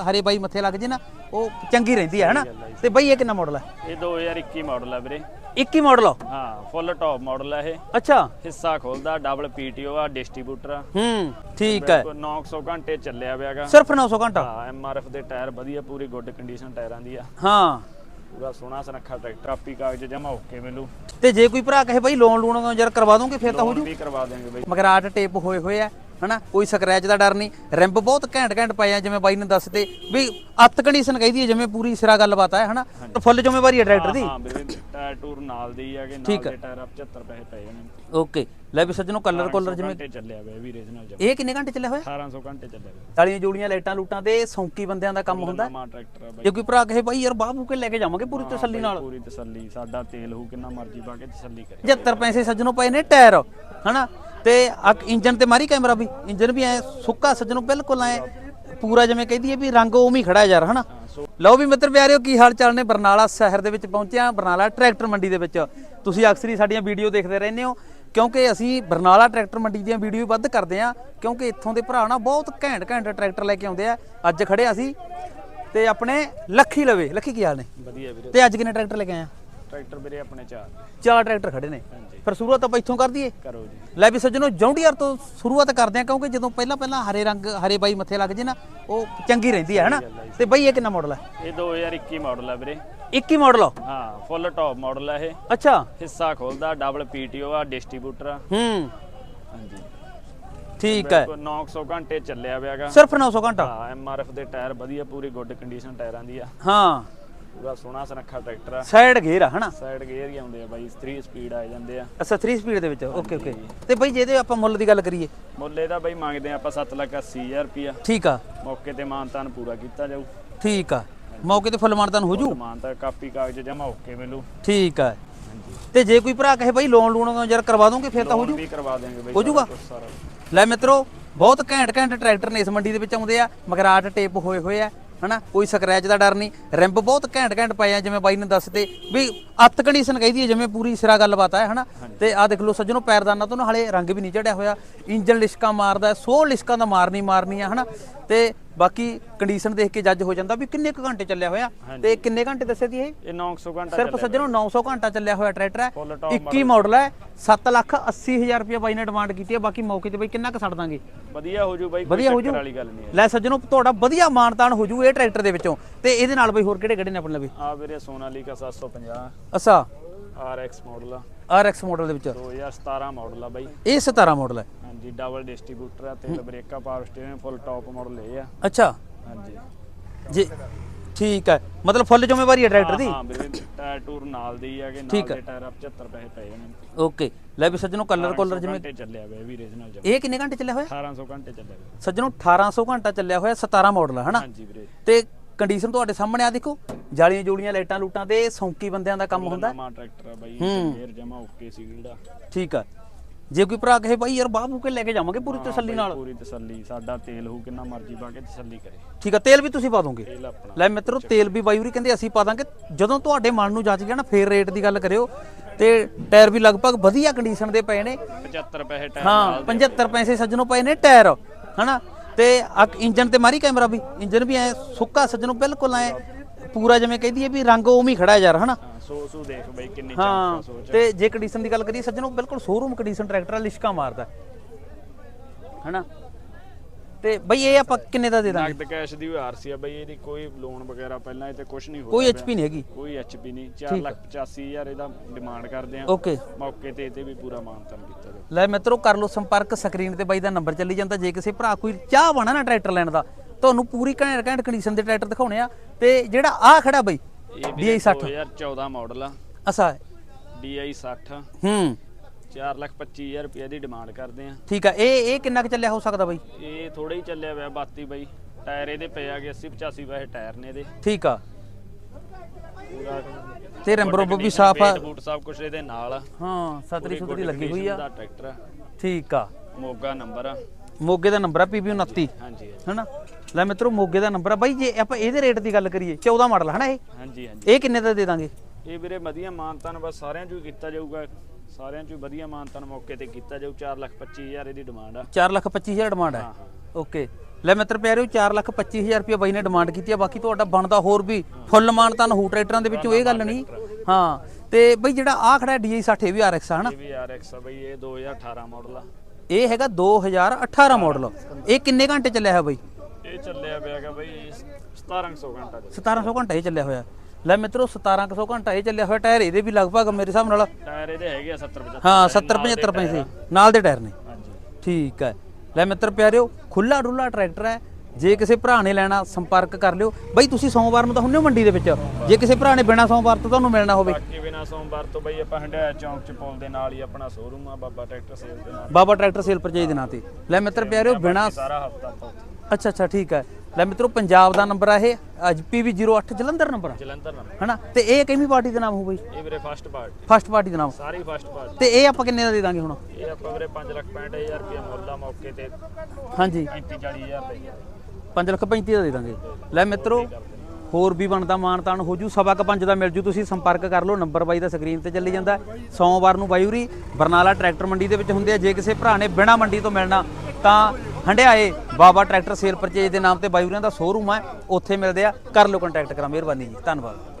ਹਰੇ ਬਾਈ ਮੱਥੇ ਲੱਗ ਜੇ ਨਾ ਉਹ ਚੰਗੀ ਰਹਿੰਦੀ ਹੈ ਹਨਾ? ਤੇ ਬਾਈ ਇਹ ਕਿੰਨਾ ਮਾਡਲ ਹੈ ਇਹ 2021 ਮਾਡਲ ਹੈ ਵੀਰੇ। 21 ਮਾਡਲ ਹਾਂ ਫੁੱਲ ਟੌਪ ਮਾਡਲ ਹੈ ਇਹ। ਅੱਛਾ। ਹਿੱਸਾ ਖੋਲਦਾ ਡਬਲ ਪੀਟੀਓ ਆ ਡਿਸਟ੍ਰੀਬਿਊਟਰ ਆ। ਹੂੰ ਠੀਕ ਹੈ 900 ਘੰਟੇ ਚੱਲਿਆ ਪਿਆਗਾ ਸਿਰਫ 900 ਘੰਟਾ? ਹਾਂ ਐਮਆਰਐਫ ਦੇ ਟਾਇਰ ਵਧੀਆ ਪੂਰੀ ਗੁੱਡ ਕੰਡੀਸ਼ਨ ਟਾਇਰਾਂ ਦੀ ਆ। ਹਾਂ। ਪੂਰਾ ਸੋਹਣਾ ਸੁਨੱਖਾ ਟਰੈਕਟਰ ਕਾਪੀ ਕਾਗਜ਼ ਜਮਾ ਓਕੇ ਮਿਲੂ। ਤੇ ਜੇ ਕੋਈ ਭਰਾ ਕਹੇ ਬਾਈ ਲੋਨ ਲੂਣ ਜਰ ਕਰਵਾ ਦੋਗੇ ਫਿਰ ਤਾਂ ਹੋ ਜੂ? ਵੀ ਕਰਵਾ ਦੇਾਂਗੇ ਬਈ। ਮਗਰਾਟ ਟੇਪ ਹੋਏ ਹੋਏ ਆ ਹਨਾ? ਕੋਈ ਸਕ੍ਰੈਚ ਦਾ ਡਰ ਨਹੀਂ। ਰਿੰਬ ਬਹੁਤ ਘੈਂਟ ਘੈਂਟ ਪਏ ਆ ਜਿਵੇਂ ਬਾਈ ਨੇ ਦੱਸਤੇ ਵੀ ਅੱਤ ਕੰਡੀਸ਼ਨ ਕਹੀਦੀ ਹੈ ਜਿਵੇਂ ਪੂਰੀ ਸਿਰਾ ਗੱਲਬਾਤ ਹੈ ਹਨਾ? ਤੇ ਫੁੱਲ ਜ਼ਿੰਮੇਵਾਰੀ ਹੈ ਟਰੈਕਟਰ ਦੀ। ਹਾਂ ਵੀਰੇ ਟਾਇਰ ਟੂਰ ਨਾਲ ਦੇ ਹੀ ਆ ਕਿ ਨਾਲ ਆ। ਦੇ ਟਾਇਰ ਆਪ 75 ਪੈਸੇ ਪਏ ਨੇ। ਓਕੇ। ਲੈ ਵੀ ਸੱਜਣੋ ਕਲਰ ਕੋਲਰ ਜਿਵੇਂ ਘੰਟੇ ਚੱਲਿਆ ਪਿਆ ਇਹ ਕਿੰਨੇ ਘੰਟੇ ਚੱਲਿਆ ਹੋਇਆ? 1800 ਘੰਟੇ ਚੱਲਿਆ ਪਿਆ। ਤਾਲੀਆਂ ਜੋੜੀਆਂ ਲਾਈਟਾਂ ਲੂਟਾਂ ਤੇ ਸੌਂਕੀ ਬੰਦਿਆਂ ਦਾ ਕੰਮ ਹੁੰਦਾ। ਆ ਜੇ ਕੋਈ ਭਰਾ ਕਹੇ ਬਾਈ ਯਾਰ ਬਾਹੂ ਕੇ ਲੈ ਕੇ ਜਾਵਾਂਗੇ ਪੂਰੀ ਹਾਂ ਤਸੱਲੀ ਬਾਈ, ਨਾਲ। ਪੂਰੀ ਤਸੱਲੀ। ਸਾਡਾ ਤੇਲ ਹੋ ਕਿੰਨਾ ਮਰਜ਼ੀ ਪਾ ਕੇ ਤਸੱਲੀ ਕਰੇ। 75 ਪੈਸੇ ਸੱਜਣੋਂ ਪਏ ਨੇ ਟਾਇਰ ਹਨਾ? ਤੇ ਅਕ- ਇੰਜਨ ਤੇ ਮਾਰੀ ਕੈਮਰਾ ਵੀ ਇੰਜਨ ਵੀ ਐ ਸੁੱਕਾ ਸੱਜਣੋਂ ਬਿਲਕੁਲ ਐ ਪੂਰਾ ਜਿਵੇਂ ਕਹਿੰਦੀ ਹੈ ਵੀ ਰੰਗ ਉਵੇਂ ਹੀ ਖੜਾ ਯਾਰ ਹਨਾ? ਲਓ ਵੀ ਮਿੱਤਰ ਪਿਆਰਿਓ ਕੀ ਹਾਲ ਚਾਲ ਨੇ ਬਰਨਾਲਾ ਸ਼ਹਿਰ ਦੇ ਵਿੱਚ ਪਹੁੰਚਿਆ ਬਰਨਾਲਾ ਟਰੈਕਟਰ ਮੰਡੀ ਦੇ ਵਿੱਚ। ਤੁਸੀਂ ਅਕਸਰ ਹੀ ਸਾਡੀਆਂ ਵੀਡੀਓ ਦੇਖਦੇ ਰਹਿੰਦੇ ਹੋ ਕਿਉਂਕਿ ਅਸੀਂ ਬਰਨਾਲਾ ਟਰੈਕਟਰ ਮੰਡੀ ਦੀਆਂ ਵੀਡੀਓ ਵੱਧ ਕਰਦੇ ਆ ਕਿਉਂਕਿ ਇੱਥੋਂ ਦੇ ਭਰਾ ਨਾ ਬਹੁਤ ਘੈਂਟ ਘੈਂਟ ਟਰੈਕਟਰ ਲੈ ਕੇ ਆਉਂਦੇ ਆ। ਅੱਜ ਖੜੇ ਅਸੀਂ ਤੇ ਆਪਣੇ ਲੱਖੀ ਲਵੇ ਲੱਖੀ ਕੀ ਹਾਲ ਨੇ? ਵਧੀਆ ਵੀਰੇ। ਤੇ ਅੱਜ ਕਿੰਨੇ ਟਰੈਕਟਰ ਲੈ ਕੇ ਆਏ ਆ? ਟਰੈਕਟਰ ਵੀਰੇ ਆਪਣੇ ਚਾਰ। ਚਾਰ ਟਰੈਕਟਰ ਖੜੇ ਨੇ। ਹਾਂਜੀ। ਫਿਰ ਸ਼ੁਰੂਆਤ ਆਪਾਂ ਇੱਥੋਂ ਕਰ ਦਈਏ? ਕਰੋ ਜੀ। ਲੈ ਵੀ ਸੱਜਣੋ ਜੌਂਡੀਆਰ ਤੋਂ ਸ਼ੁਰੂਆਤ ਕਰਦੇ ਆ ਕਿਉਂਕਿ ਜਦੋਂ ਪਹਿਲਾਂ ਪਹਿਲਾਂ ਹਰੇ ਰੰਗ ਹਰੇ ਬਾਈ ਮੱਥੇ ਲੱਗ ਜੇ ਨਾ ਉਹ ਚੰਗੀ ਰਹਿੰਦੀ ਹੈ ਹਨਾ? ਤੇ ਬਾਈ ਇਹ ਕਿੰਨਾ ਮਾਡਲ ਹੈ? ਇਹ 2021 ਮਾਡਲ ਹੈ ਵੀਰੇ। 21 ਮਾਡਲ ਹਾਂ ਫੁੱਲ ਟੌਪ ਮਾਡਲ ਹੈ ਇਹ। ਅੱਛਾ। ਹਿੱਸਾ ਖੋਲਦਾ ਡਬਲ ਪੀਟੀਓ ਆ ਡਿਸਟ੍ਰੀਬਿਊਟਰ ਆ। ਹੂੰ। ਹਾਂਜੀ। ਠੀਕ ਹੈ। ਬਿਲਕੁਲ 900 ਘੰਟੇ ਚੱਲਿਆ ਪਿਆਗਾ ਸਿਰਫ 900 ਘੰਟਾ? ਹਾਂ ਐਮਆਰਐਫ ਦੇ ਟਾਇਰ ਵਧੀਆ ਪੂਰੀ ਗੁੱਡ ਕੰਡੀਸ਼ਨ ਟਾਇਰਾਂ ਦੀ ਆ। ਹਾਂ। ਪੂਰਾ ਸੋਹਣਾ ਸੁਨੱਖਾ ਟਰੈਕਟਰ ਆ। ਸਾਈਡ ਗੇਅਰ ਆ ਹਨਾ? ਸਾਈਡ ਗੇਅਰ ਹੀ ਆਉਂਦੇ ਆ ਬਾਈ 3 ਸਪੀਡ ਆ ਜਾਂਦੇ ਆ। ਅੱਛਾ 3 ਸਪੀਡ ਦੇ ਵਿੱਚ? ਓਕੇ ਓਕੇ ਤੇ ਬਾਈ ਜੇ ਇਹਦੇ ਆਪਾਂ ਮੁੱਲ ਦੀ ਗੱਲ ਕਰੀਏ? ਮੁੱਲ ਇਹਦਾ ਬਾਈ ਮੰਗਦੇ ਆ ਆਪਾਂ 7 ਲੱਖ 80 ਹਜ਼ਾਰ ਰੁਪਿਆ ਠੀਕ ਆ। ਮੌਕੇ ਤੇ ਮਾਨਤਾਨ ਪੂਰਾ ਕੀਤਾ ਜਾਊ। ਠੀਕ ਆ। ਮੌਕੇ ਤੇ ਫੁੱਲ ਮਾਨਤਾਨ ਹੋ ਜੂ? ਮਾਨਤਾ ਕਾਪੀ ਕਾਗਜ਼ ਜਮਾ ਓਕੇ ਮਿਲੂ। ਠੀਕ ਆ। ਤੇ ਜੇ ਕੋਈ ਭਰਾ ਕਹੇ ਬਾਈ ਲੋਨ ਲੂਣ ਜਰ ਕਰਵਾ ਦੋਗੇ ਫਿਰ ਤਾਂ ਹੋ ਜੂ? ਵੀ ਕਰਵਾ ਦੇਾਂਗੇ ਬਾਈ ਹੋ ਸਾਰਾ ਲੈ ਮਿੱਤਰੋ ਬਹੁਤ ਘੈਂਟ ਘੈਂਟ ਟਰੈਕਟਰ ਨੇ ਇਸ ਮੰਡੀ ਦੇ ਵਿੱਚ ਆਉਂਦੇ ਆ। ਮਗਰਾਟ ਟੇਪ ਹੋਏ ਹੋਏ ਆ। ਹਨਾ? ਕੋਈ ਸਕ੍ਰੈਚ ਦਾ ਡਰ ਨਹੀਂ। ਰਿੰਬ ਬਹੁਤ ਘੈਂਟ ਘੈਂਟ ਪਏ ਆ ਜਿਵੇਂ ਬਾਈ ਨੇ ਦੱਸਤੇ ਵੀ ਅੱਤ ਕੰਡੀਸ਼ਨ ਕਹੀਦੀ ਹੈ ਜਿਵੇਂ ਪੂਰੀ ਸਿਰਾ ਗੱਲਬਾਤ ਹੈ ਹਨਾ? ਤੇ ਆ ਦੇਖ ਲਓ ਸੱਜਣੋ ਪੈਰਦਾਨਾ ਤੋਂ ਹਲੇ ਰੰਗ ਵੀ ਨਹੀਂ ਚੜਿਆ ਹੋਇਆ। ਇੰਜਨ ਲਿਸ਼ਕਾ ਮਾਰਦਾ 100 ਲਿਸ਼ਕਾਂ ਦਾ ਮਾਰਨੀ ਮਾਰਨੀ ਆ ਹਨਾ? ਤੇ ਬਾਕੀ ਕੰਡੀਸ਼ਨ ਦੇਖ ਕੇ ਜੱਜ ਹੋ ਜਾਂਦਾ ਵੀ ਕਿੰਨੇ ਕੁ ਘੰਟੇ ਚੱਲਿਆ ਹੋਇਆ ਤੇ ਕਿੰਨੇ ਘੰਟੇ ਦੱਸੇ ਦੀ ਇਹ? ਇਹ 900 ਘੰਟਾ ਸਿਰਫ ਸੱਜਣੋ 900 ਘੰਟਾ ਚੱਲਿਆ ਹੋਇਆ ਟਰੈਕਟਰ ਹੈ। Full top 21 ਮਾਡਲ ਹੈ। 7 ਲੱਖ 80 ਹਜ਼ਾਰ ਰੁਪਏ ਬਾਈ ਨੇ ਡਿਮਾਂਡ ਕੀਤੀ ਹੈ। ਬਾਕੀ ਮੌਕੇ ਤੇ ਬਾਈ ਕਿੰਨਾ ਕੁ ਛੱਡ ਦਾਂਗੇ? ਵਧੀਆ ਹੋ ਜੂ ਬਾਈ ਵਧੀਆ ਹੋ ਜੂ। ਲੈ ਸੱਜਣੋ ਤੁਹਾਡਾ ਵਧੀਆ ਮਾਨਤਾਨ ਹੋ ਜੂ ਇਹ ਟਰੈਕਟਰ ਦੇ ਵਿੱਚੋਂ। ਤੇ ਇਹਦੇ ਨਾਲ ਬਈ ਹੋਰ ਕਿਹੜੇ ਕਿਹੜੇ ਨੇ ਆਪਣੇ ਲਵੇ? ਆ ਵੀਰੇ ਸੋਨਾਲੀਕਾ 750 ਅੱਛਾ। RX ਮਾਡਲ ਆ। RX ਮਾਡਲ ਦੇ ਵਿੱਚ। 2017 ਮਾਡਲ ਆ ਬਾਈ। ਇਹ 17 ਮਾਡਲ ਹੈ ਹਾਂਜੀ ਡਬਲ ਡਿਸਟ੍ਰੀਬਿਊਟਰ ਆ ਤੇਲ ਬ੍ਰੇਕਾਂ power steering full top model ਇਹ ਆ। ਅੱਛਾ। ਹਾਂਜੀ। ਜੀ ਠੀਕ ਹੈ ਮਤਲਬ ਫੁੱਲ ਜ਼ਿੰਮੇਵਾਰੀ ਹੈ ਟਰੈਕਟਰ ਦੀ? ਹਾਂ ਵੀਰੇ ਟਾਇਰ ਟੂਰ ਨਾਲ ਦੇ ਹੀ ਆ ਕਿ ਨਾਲ ਆ। ਦੇ ਟਾਇਰ ਆਪ 75 ਪੈਸੇ ਪਏ ਨੇ ਓਕੇ। ਲੈ ਵੀ ਸੱਜਣੋ ਕਲਰ ਕੋਲਰ ਜਿਵੇਂ ਘੰਟੇ ਚੱਲਿਆ ਪਿਆ ਇਹ ਵੀ ਰੀਜਨਲ ਜਮ। ਇਹ ਕਿੰਨੇ ਘੰਟੇ ਚੱਲਿਆ ਹੋਇਆ? 1800 ਘੰਟੇ ਚੱਲਿਆ ਸੱਜਣੋ 1800 ਘੰਟਾ ਚੱਲਿਆ ਹੋਇਆ 17 ਮਾਡਲ ਹੈ ਹਨਾ? ਹਾਂਜੀ ਵੀਰੇ। ਤੇ ਕੰਡੀਸ਼ਨ ਤੁਹਾਡੇ ਸਾਹਮਣੇ ਆ ਦੇਖੋ। ਜਾਲੀਆਂ ਜੋੜੀਆਂ ਲਾਈਟਾਂ ਲੂਟਾਂ ਤੇ ਸੌਂਕੀ ਬੰਦਿਆਂ ਦਾ ਕੰਮ ਹੁੰਦਾ। ਨਵਾਂ ਟਰੈਕਟਰ ਆ ਬਾਈ ਹੂੰ। ਗੇਅਰ ਜਮਾ ਓਕੇ ਸੀ ਜਿਹੜਾ ਠੀਕ ਆ। ਜੇ ਕੋਈ ਭਰਾ ਕਹੇ ਬਾਈ ਯਾਰ ਬਾਹੂ ਕੇ ਲੈ ਕੇ ਜਾਵਾਂਗੇ ਪੂਰੀ ਤਸੱਲੀ ਨਾਲ? ਪੂਰੀ ਤਸੱਲੀ ਸਾਡਾ ਤੇਲ ਹੋ ਕਿੰਨਾ ਮਰਜ਼ੀ ਪਾ ਕੇ ਤਸੱਲੀ ਕਰੇ। ਠੀਕ ਆ ਤੇਲ ਵੀ ਤੁਸੀਂ ਪਾ ਦੋਗੇ। ਲੈ ਮਿੱਤਰੋ ਤੇਲ ਵੀ ਬਾਈ ਹੋਰੀ ਕਹਿੰਦੇ ਅਸੀਂ ਪਾ ਦਾਂਗੇ। ਜਦੋਂ ਤੁਹਾਡੇ ਮਨ ਨੂੰ ਜੱਜ ਗਿਆ ਨਾ ਫੇਰ ਰੇਟ ਦੀ ਗੱਲ ਕਰਿਓ। ਤੇ ਟਾਇਰ ਵੀ ਲਗਭਗ ਵਧੀਆ ਕੰਡੀਸ਼ਨ ਦੇ ਪਏ ਨੇ। 75 ਪੈਸੇ ਟਾਇਰ ਹਾਂ 75 ਪੈਸੇ ਸੱਜਣੋਂ ਪਏ ਨੇ ਟਾਇਰ। ਹਨਾ? ਤੇ ਅਕ- ਇੰਜਨ ਤੇ ਮਾਰੀ ਕੈਮਰਾ ਵੀ। ਇੰਜਨ ਵੀ ਐ ਸੁੱਕਾ ਸੱਜਣੋਂ ਬਿਲਕੁਲ ਐ ਪੂਰਾ ਜਿਵੇਂ ਕਹਿੰਦੀ ਹੈ ਵੀ ਰੰਗ ਉਵੇਂ ਹੀ ਖੜਾ ਯਾਰ ਹਨਾ? ਹਾਂ ਸੋ ਸੂ ਦੇਖ ਬਾਈ ਕਿੰਨੀ ਚਮਕਾ ਸੋਚ ਤੇ ਜੇ ਕੰਡੀਸ਼ਨ ਦੀ ਗੱਲ ਕਰੀਏ ਸੱਜਣੋਂ ਬਿਲਕੁਲ ਸ਼ੋਰੂਮ ਕੰਡੀਸ਼ਨ ਟਰੈਕਟਰ ਲਿਸ਼ਕਾ ਮਾਰਦਾ ਹਨਾ? ਤੇ ਬਈ ਇਹ ਆਪਾਂ ਕਿੰਨੇ ਦਾ ਦੇ ਦਾਂਗੇ? ਨਗਦ ਕੈਸ਼ ਦੀ ਆਰਸੀ ਆ ਬਾਈ ਇਹਦੀ ਕੋਈ ਲੋਨ ਵਗੈਰਾ ਪਹਿਲਾਂ ਇਹ ਤੇ ਕੁਝ ਨਹੀਂ ਹੋ ਕੋਈ ਐਚਪੀ ਨਹੀਂ ਹੈਗੀ? ਕੋਈ ਐਚਪੀ ਨਹੀਂ। 485000 ਇਹਦਾ ਡਿਮਾਂਡ ਕਰਦੇ ਆ। ਓਕੇ ਮੌਕੇ ਤੇ ਇਹਦੇ ਵੀ ਪੂਰਾ ਮਾਨਤਨ ਕੀਤਾ ਜਾਊ। ਲੈ ਮਿੱਤਰੋ ਕਰ ਲਓ ਸੰਪਰਕ ਸਕਰੀਨ ਤੇ ਬਾਈ ਦਾ ਨੰਬਰ ਚੱਲੀ ਜਾਂਦਾ। ਜੇ ਕਿਸੇ ਭਰਾ ਕੋਈ ਚਾਹ ਬਣਾ ਨਾ ਟਰੈਕਟਰ ਲੈਣ ਦਾ ਤੁਹਾਨੂੰ ਪੂਰੀ ਘੈਂਟ ਘੈਂਟ ਕੰਡੀਸ਼ਨ ਦੇ ਟਰੈਕਟਰ ਦਿਖਾਉਣੇ ਆ। ਤੇ ਜਿਹੜਾ ਆ ਖੜਾ ਬਾਈ ਇਹ DI 60 2014 ਮਾਡਲ ਆ। ਅਸਾ DI 60 ਹੂੰ। 425000 ਰੁਪਏ ਦੀ ਡਿਮਾਂਡ ਕਰਦੇ ਆ। ਠੀਕ ਆ ਇਹ ਇਹ ਕਿੰਨਾ ਕੁ ਚੱਲਿਆ ਹੋ ਸਕਦਾ ਬਾਈ? ਇਹ ਥੋੜਾ ਹੀ ਚੱਲਿਆ ਹੋਇਆ ਬਾਤੀ ਬਾਈ। ਟਾਇਰ ਇਹਦੇ ਪਏ ਆਗੇ 80 85 ਪੈਸੇ ਟਾਇਰ ਨੇ ਇਹਦੇ। ਠੀਕ ਆ। ਪੂਰਾ ਤੇ ਰੰਬਰੋ ਵੀ ਸਾਫ਼ ਆ। ਬੂਟ ਸਭ ਕੁਝ ਇਹਦੇ ਨਾਲ ਆ। ਹਾਂ ਸਤਰੀ ਸੁਤਰੀ ਲੱਗੀ ਹੋਈ ਆ। ਦਾ ਟਰੈਕਟਰ ਆ। ਠੀਕ ਆ। ਮੋਗਾ ਨੰਬਰ ਆ। ਮੋਗੇ ਦਾ ਨੰਬਰ ਆ ਪੀਬੀ 29 ਹਾਂਜੀ ਹਨਾ? ਲੈ ਮਿੱਤਰੋ ਮੋਗੇ ਦਾ ਨੰਬਰ ਆ। ਬਾਈ ਜੇ ਆਪਾਂ ਇਹਦੇ ਰੇਟ ਦੀ ਗੱਲ ਕਰੀਏ 14 ਮਾਡਲ ਹਨਾ ਇਹ? ਹਾਂਜੀ ਹਾਂਜੀ। ਇਹ ਕਿੰਨੇ ਦਾ ਦੇ ਦਾਂਗੇ? ਇਹ ਵੀਰੇ ਵਧੀਆ ਮਾਨਤਨ ਬਸ ਸਾਰਿਆਂ ਚੋਂ ਹੀ ਕੀਤਾ ਜਾਊਗਾ। ਸਾਰਿਆਂ ਚੋਂ ਵਧੀਆ ਮਾਨਤਨ ਮੌਕੇ ਤੇ ਕੀਤਾ ਜਾਊ 425000 ਇਹਦੀ ਡਿਮਾਂਡ ਆ। 4 ਲੱਖ 25 ਹਜ਼ਾਰ ਡਿਮਾਂਡ ਹੈ? ਓਕੇ ਲੈ ਮਿੱਤਰ ਪਿਆਰਿਓ 425000 ਰੁਪਏ ਬਾਈ ਨੇ ਡਿਮਾਂਡ ਕੀਤੀ ਆ ਬਾਕੀ ਤੁਹਾਡਾ ਬਣਦਾ ਹੋਰ ਵੀ ਫੁੱਲ ਮਾਨ ਤਾਂ ਹੋ ਟਰੈਕਟਰਾਂ ਦੇ ਵਿੱਚੋਂ ਇਹ ਗੱਲ ਨਹੀਂ। ਹਾਂ ਤੇ ਬਈ ਜਿਹੜਾ ਆ ਖੜਾ DI 60 ਇਹ ਵੀ RX ਆ ਹਨਾ? ਇਹ ਵੀ RX ਆ ਬਈ ਇਹ 2018 ਮਾਡਲ ਆ। ਇਹ ਹੈਗਾ 2018 ਮਾਡਲ ਇਹ ਕਿੰਨੇ ਘੰਟੇ ਚੱਲਿਆ ਹੈ ਬਈ? ਇਹ ਚੱਲਿਆ ਪਿਆ ਹੈਗਾ ਬਈ 1700 ਘੰਟਾ ਚੱਲਿਆ। 1700 ਘੰਟਾ ਇਹ ਚੱਲਿਆ ਹੋਇਆ। ਲੈ ਮਿੱਤਰੋ 1700 ਘੰਟਾ ਇਹ ਚੱਲਿਆ ਹੋਇਆ ਟਾਇਰ ਇਹਦੇ ਵੀ ਲਗਭਗ ਮੇਰੇ ਹਿਸਾਬ ਨਾਲ ਟਾਇਰ ਇਹਦੇ ਹੈਗੇ ਆ 70 75 ਹਾਂ 70 75 ਪੈਸੇ ਨਾਲ ਦੇ ਟਾਇਰ ਨੇ। ਹਾਂਜੀ। ਠੀਕ ਹੈ। ਲੈ ਮਿੱਤਰ ਪਿਆਰਿਓ ਖੁੱਲਾ ਡੁੱਲਾ ਟਰੈਕਟਰ ਹੈ। ਜੇ ਕਿਸੇ ਭਰਾ ਨੇ ਲੈਣਾ ਸੰਪਰਕ ਕਰ ਲਿਓ। ਬਈ ਤੁਸੀਂ ਸੋਮਵਾਰ ਨੂੰ ਤਾਂ ਹੁੰਨੇ ਹੋ ਮੰਡੀ ਦੇ ਵਿੱਚ। ਜੇ ਕਿਸੇ ਭਰਾ ਨੇ ਬਿਨਾ ਸੋਮਵਾਰ ਤੋਂ ਤੁਹਾਨੂੰ ਮਿਲਣਾ ਹੋਵੇ। ਬਿਨਾ ਸੋਮਵਾਰ ਤੋਂ ਬਈ ਆਪਾਂ ਹੰਡਿਆ ਚੌਂਕ ਚ ਪੁਲ ਦੇ ਨਾਲ ਹੀ ਆਪਣਾ ਸ਼ੋਰੂਮ ਆ ਬਾਬਾ ਟਰੈਕਟਰ ਸੇਲ ਦੇ ਨਾਲ। ਬਾਬਾ ਟਰੈਕਟਰ ਸੇਲ ਪਰਚੇਜ ਦੇ ਨਾਂ ਤੇ। ਲੈ ਮਿੱਤਰ ਪਿਆਰਿਓ ਬਿਨਾ ਸਾਰਾ ਹਫਤਾ ਉੱਥੇ। ਅੱਛਾ ਅੱਛਾ ਠੀਕ ਹੈ। ਲੈ ਮਿੱਤਰੋ ਪੰਜਾਬ ਦਾ ਨੰਬਰ ਆ ਇਹ। ਅੱਜ ਪੀਵੀ 08 ਜਲੰਧਰ ਨੰਬਰ ਆ। ਜਲੰਧਰ ਨਾਲ ਹਨਾ? ਤੇ ਇਹ ਕਿੰਨੀ ਪਾਰਟੀ ਦਾ ਨਾਮ ਹੋ ਬਈ? ਇਹ ਵੀਰੇ ਫਸਟ ਪਾਰਟ ਫਸਟ ਪਾਰਟੀ ਦਾ ਨਾਮ। ਸਾਰੀ ਫਸਟ ਪਾਰਟ ਤੇ ਇਹ ਆਪਾਂ ਕਿੰਨੇ ਦਾ ਦੇ ਦਾਂਗੇ ਹੁਣ? ਇਹ ਆਪਾਂ ਵੀਰੇ 5 ਲੱਖ 65000 ਰੁਪਏ ਮੁੱਲ ਆ ਮੌਕੇ ਤੇ। ਹਾਂਜੀ। 35 40000 ਦੇ 5 ਲੱਖ 35 ਦਾ ਦੇ ਦਾਂਗੇ। ਲੈ ਮਿੱਤਰੋ ਹੋਰ ਵੀ ਬਣਦਾ ਮਾਨਤਾਨ ਹੋ ਜੂ, ਸਵਾ ਕ ਪੰਜ ਦਾ ਮਿਲ ਜੂ, ਤੁਸੀਂ ਸੰਪਰਕ ਕਰ ਲਓ, ਨੰਬਰ ਬਾਈ ਦਾ ਸਕਰੀਨ ਤੇ ਚੱਲੀ ਜਾਂਦਾ। ਸੋਮਵਾਰ ਨੂੰ ਬਾਈਉਰੀ, ਬਰਨਾਲਾ ਟਰੈਕਟਰ ਮੰਡੀ ਦੇ ਵਿੱਚ ਹੁੰਦੇ ਆ। ਜੇ ਕਿਸੇ ਭਰਾ ਨੇ ਬਿਨਾ ਮੰਡੀ ਤੋਂ ਮਿਲਣਾ, ਤਾਂ ਹੰਡਿਆਏ ਬਾਬਾ ਟਰੈਕਟਰ ਸੇਲ ਪਰਚੇਜ ਦੇ ਨਾਮ ਤੇ ਬਾਈਉਰੀਆਂ ਦਾ ਸ਼ੋਰੂਮ ਹੈ ਉੱਥੇ ਮਿਲਦੇ ਆ। ਕਰ ਲਓ ਕੰਟੈਕਟ ਕਰਾਂ, ਮਿਹਰਬਾਨੀ ਜੀ, ਧੰਨਵਾਦ।